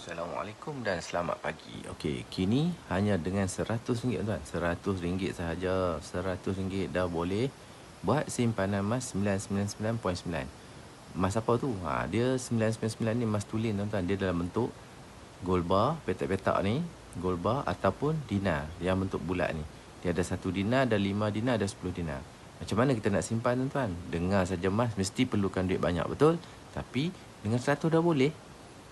Assalamualaikum dan selamat pagi. Okey, kini hanya dengan RM100 tuan. RM100 sahaja. RM100 dah boleh buat simpanan emas 999.9. Emas apa tu? Ha, dia 999 ni emas tulen tuan-tuan. Dia dalam bentuk gold bar, petak-petak ni, gold bar ataupun dinar yang bentuk bulat ni. Dia ada satu dinar, ada lima dinar, ada sepuluh dinar. Macam mana kita nak simpan tuan-tuan? Dengar saja emas mesti perlukan duit banyak betul. Tapi dengan 100 dah boleh.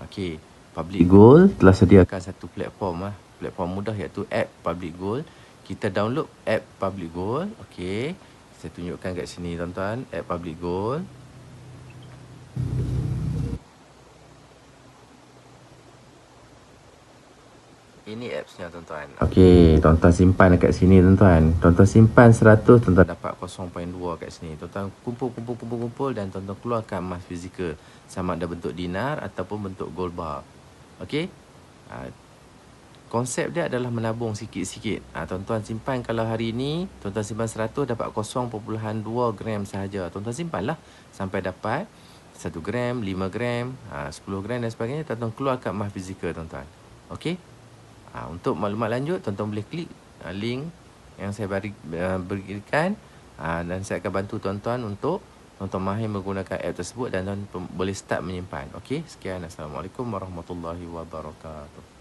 Okey. Public Gold telah sediakan satu platform lah. Platform mudah iaitu app Public Gold. Kita download app Public Gold. Okey. Saya tunjukkan kat sini tuan-tuan. App Public Gold. Ini appsnya tuan-tuan. Okey, tuan-tuan simpan dekat sini tuan-tuan. Tuan-tuan simpan 100, tuan-tuan dapat 0.2 kat sini. Tuan-tuan kumpul kumpul kumpul kumpul dan tuan-tuan keluarkan emas fizikal sama ada bentuk dinar ataupun bentuk gold bar. Okey? Ha, konsep dia adalah menabung sikit-sikit. Ha, tuan-tuan simpan kalau hari ini tuan-tuan simpan 100 dapat 0.2 gram sahaja. Tuan-tuan simpanlah sampai dapat 1 gram, 5 gram, ha, 10 gram dan sebagainya. Tuan-tuan keluarkan emas fizikal tuan-tuan. Okey? Ha, untuk maklumat lanjut, tuan-tuan boleh klik link yang saya beri, berikan ha, dan saya akan bantu tuan-tuan untuk tuan-tuan mahir menggunakan app tersebut dan tuan boleh start menyimpan. Okey, sekian. Assalamualaikum warahmatullahi wabarakatuh.